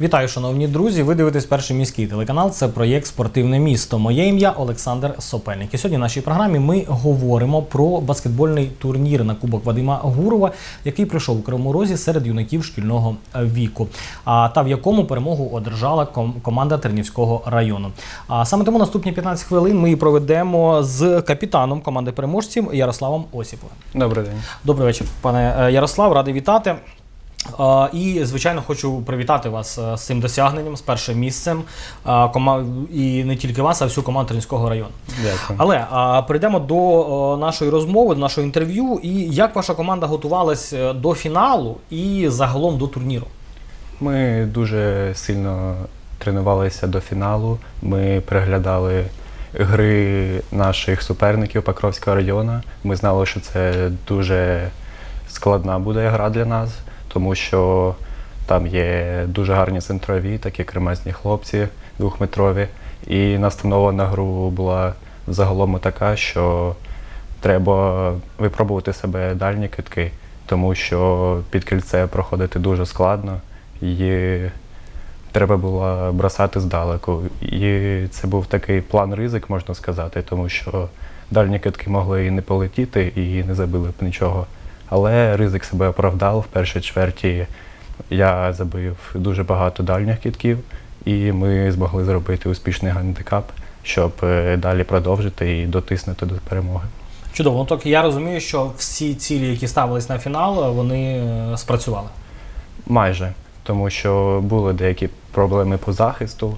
Вітаю, шановні друзі. Ви дивитесь перший міський телеканал. Це проєкт Спортивне місто. Моє ім'я Олександр Сопельник. І сьогодні в нашій програмі ми говоримо про баскетбольний турнір на Кубок Вадима Гурова, який пройшов у Кривому Розі серед юнаків шкільного віку, а та в якому перемогу одержала команда Тернівського району. А саме тому наступні 15 хвилин ми проведемо з капітаном команди переможців Ярославом Осіповим. Добрий день. Добрий вечір, пане е, Ярослав, радий вітати. І, звичайно, хочу привітати вас е, з цим досягненням, з першим місцем. е, І не тільки вас, а всю команду Тернівського району. Дякую. Але перейдемо до е, нашої розмови, до нашого інтерв'ю. І як ваша команда готувалась до фіналу і загалом до турніру? Ми дуже сильно тренувалися до фіналу. Ми переглядали гри наших суперників Покровського району. Ми знали, що це дуже складна буде гра для нас, тому що там є дуже гарні центрові, такі кремезні хлопці двохметрові. І настанова на гру була загалом така, що треба випробувати себе дальні китки, тому що під кільце проходити дуже складно. І треба було бросати здалеку. І це був такий план ризик, можна сказати, тому що дальні китки могли і не полетіти, і не забили б нічого. Але ризик себе оправдав. В першій чверті я забив дуже багато дальніх китків, і ми змогли зробити успішний гандикап, щоб е, далі продовжити і дотиснути до перемоги. Чудово, ну так я розумію, що всі цілі, які ставились на фінал, вони е, спрацювали. Майже, тому що були деякі проблеми по захисту,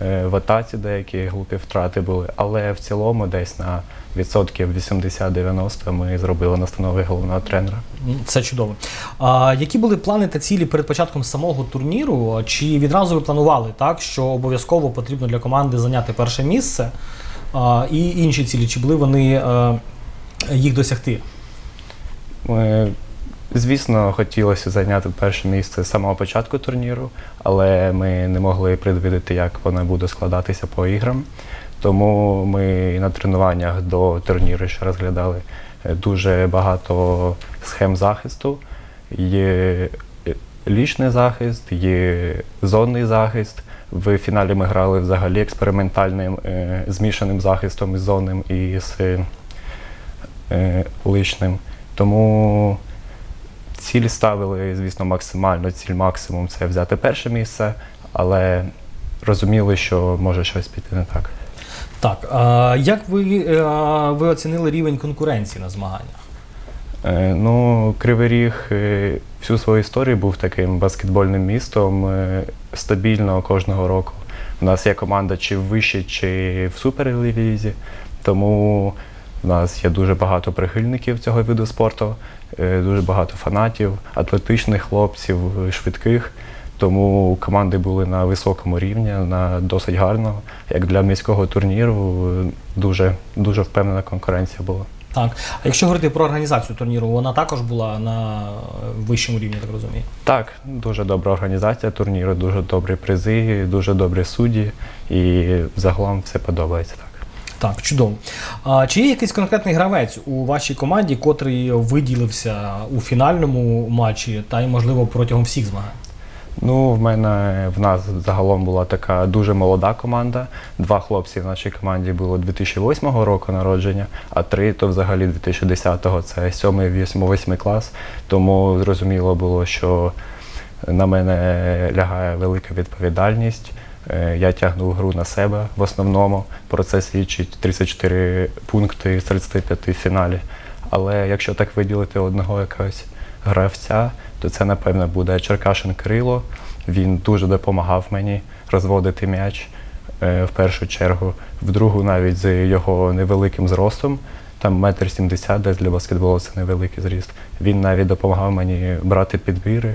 в атаці деякі глупі втрати були, але в цілому десь на відсотків 80-90 ми зробили настанови головного тренера. Це чудово. А, які були плани та цілі перед початком самого турніру? Чи відразу ви планували так, що обов'язково потрібно для команди зайняти перше місце? А, і інші цілі, чи були вони е, їх досягти? Ми, звісно, хотілося зайняти перше місце з самого початку турніру, але ми не могли предвидіти, як воно буде складатися по іграм. Тому ми на тренуваннях до турніру ще розглядали е, дуже багато схем захисту. Є е, лічний захист, є зонний захист. В фіналі ми грали взагалі експериментальним е, змішаним захистом із зонним і з личним. Тому ціль ставили, звісно, максимально. Ціль максимум це взяти перше місце, але розуміли, що може щось піти не так. Так, а, як ви, е, ви оцінили рівень конкуренції на змаганнях? Е, Ну, Кривий Ріг е, всю свою історію був таким баскетбольним містом стабільно кожного року. У нас є команда чи в вищій, чи в суперлізі, тому в нас є дуже багато прихильників цього виду спорту, е, дуже багато фанатів, атлетичних хлопців, е, швидких. Тому команди були на високому рівні, на досить гарного. Як для міського турніру, е, дуже, дуже впевнена конкуренція була. Так. А якщо говорити про організацію турніру, вона також була на вищому рівні, так розумію. Так, дуже добра організація турніру, дуже добрі призи, дуже добрі судді, і загалом все подобається так. Чудово. А, чи є якийсь конкретний гравець у вашій команді, котрий виділився у фінальному матчі та й, можливо, протягом всіх змагань? Ну, в мене в нас загалом була така дуже молода команда. Два хлопці в нашій команді було 2008 року народження, а три то взагалі 2010-го, це 7 8 клас. Тому зрозуміло було, що на мене лягає велика відповідальність. Е, Я тягнув гру на себе в основному. Про це свідчить 34 пункти з 35 в фіналі. Але якщо так виділити одного якогось гравця, то це, напевно, буде Черкашин Кирило. Він дуже допомагав мені розводити м'яч е, в першу чергу. В другу навіть з його невеликим зростом. Там метр сімдесят, десь для баскетболу це невеликий зріст. Він навіть допомагав мені брати підбіри,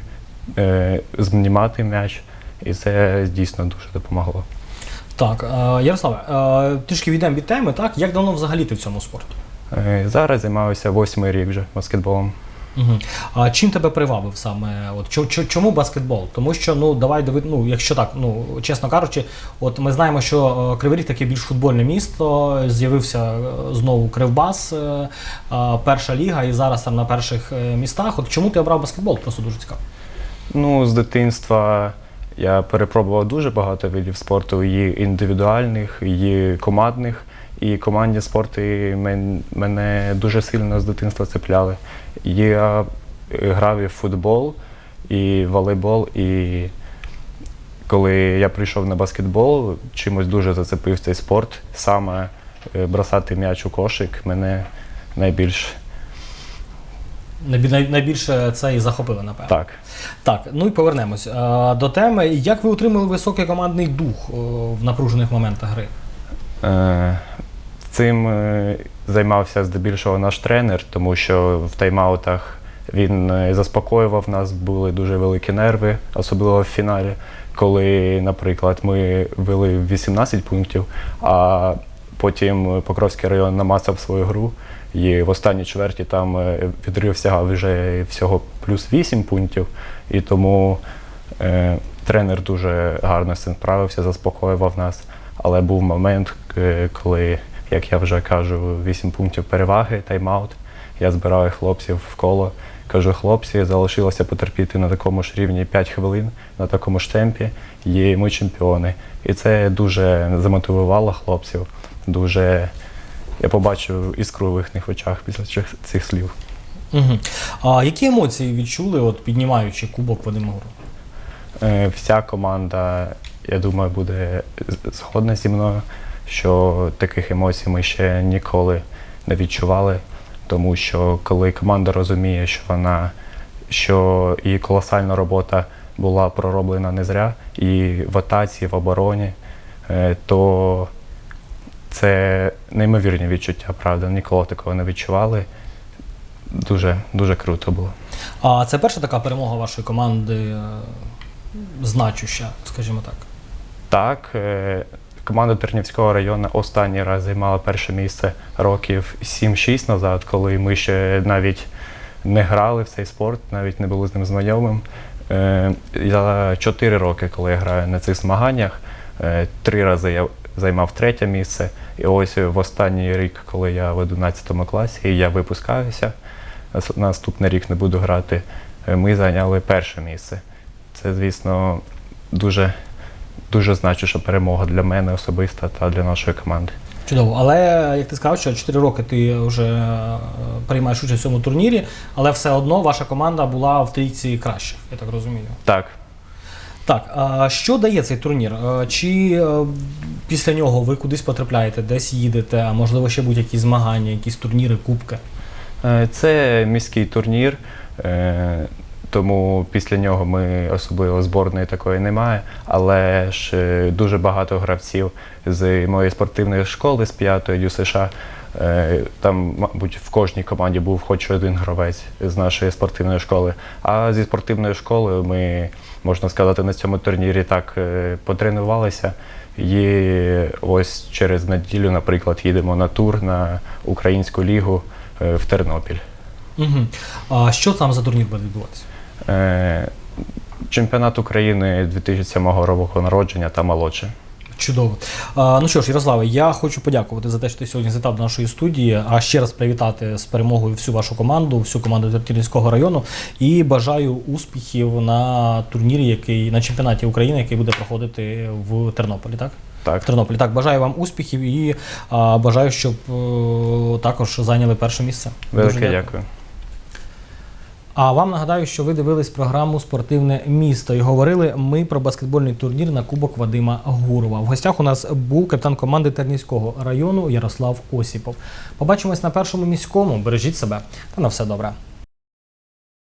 е, знімати м'яч, і це дійсно дуже допомогло. Так, е, Ярославе, е, трішки відійдемо від теми, так? Як давно взагалі ти в цьому спорті? Е, Зараз займаюся восьмий рік вже баскетболом. Угу. А чим тебе привабив саме? От чо- чо- чому баскетбол? Тому що ну давай диви, ну, якщо так, ну чесно кажучи, от ми знаємо, що Кривий Ріг таке більш футбольне місто. З'явився знову Кривбас, перша ліга, і зараз там на перших містах. От чому ти обрав баскетбол? Просто дуже цікаво. Ну, з дитинства Я перепробував дуже багато видів спорту, і індивідуальних, і командних. І командні спорти мене дуже сильно з дитинства цепляли. Я е, грав і в футбол, і волейбол, і коли я прийшов на баскетбол, чимось дуже зацепив цей спорт. Саме е, бросати м'яч у кошик мене найбільш Найбі- най- Найбільше це і захопило, напевно. так. Так, ну і повернемось е, до теми. Як ви отримали високий командний дух е, в напружених моментах гри? Е, Цим е, займався здебільшого наш тренер, тому що в тайм-аутах він е, заспокоював нас, були дуже великі нерви, особливо в фіналі, коли, наприклад, ми вели 18 пунктів, а потім Покровський район намацав свою гру. І в останній чверті там е, відрив сягав вже всього плюс 8 пунктів. І тому е, тренер дуже гарно з цим справився, заспокоював нас. Але був момент, коли, як я вже кажу, 8 пунктів переваги, тайм-аут. Я збираю хлопців в коло. Кажу, хлопці, залишилося потерпіти на такому ж рівні 5 хвилин, на такому ж темпі, і ми чемпіони. І це дуже замотивувало хлопців. Дуже я побачив іскру в їхніх очах після цих, слів. Угу. А які емоції відчули, от піднімаючи кубок Вадима Гуру? Е, Вся команда, я думаю, буде згодна зі мною, що таких емоцій ми ще ніколи не відчували. Тому що коли команда розуміє, що вона що її колосальна робота була пророблена не зря, і в атаці, в обороні, е, то це неймовірні відчуття, правда. Ніколи такого не відчували. Дуже, дуже круто було. А це перша така перемога вашої команди е, значуща, скажімо так. Так, е, команда Тернівського району останній раз займала перше місце років 7-6 назад, коли ми ще навіть не грали в цей спорт, навіть не були з ним знайомим. Е, За 4 роки, коли я граю на цих змаганнях, е, три рази я займав третє місце. І ось в останній рік, коли я в 11 класі, і я випускаюся, наступний рік не буду грати, ми зайняли перше місце. Це, звісно, дуже дуже значуща перемога для мене особисто та для нашої команди. Чудово. Але як ти сказав, що 4 роки ти вже е, приймаєш участь в цьому турнірі, але все одно ваша команда була в трійці кращих, я так розумію. Так, Так, а що дає цей турнір? Е, Чи е, після нього ви кудись потрапляєте, десь їдете, а можливо ще будь-які змагання, якісь турніри, кубки? е, це міський турнір, тому після нього ми особливо зборної такої немає. Але ж дуже багато гравців з моєї спортивної школи, з п'ятої ДЮСШ. Е, Там, мабуть, в кожній команді був хоч один гравець з нашої спортивної школи. А зі спортивної школи ми, можна сказати, на цьому турнірі так е, потренувалися. І ось через неділю, наприклад, їдемо на тур на українську лігу е, в Тернопіль. Угу. А що там за турнір буде відбуватися? Е, Чемпіонат України 2007 року народження та молодше. Чудово. А, ну що ж, Ярославе, я хочу подякувати за те, що ти сьогодні завітав до нашої студії, а ще раз привітати з перемогою всю вашу команду, всю команду Тернопільського району. І бажаю успіхів на турнірі, який на чемпіонаті України, який буде проходити в Тернополі. Так? В Так, Тернополі. Так, бажаю вам успіхів і а, бажаю, щоб е, також зайняли перше місце. Велике дякую. А вам нагадаю, що ви дивились програму Спортивне місто і говорили ми про баскетбольний турнір на Кубок Вадима Гурова. В гостях у нас був капітан команди Тернівського району Ярослав Осіпов. Побачимось на першому міському. Бережіть себе та на все добре.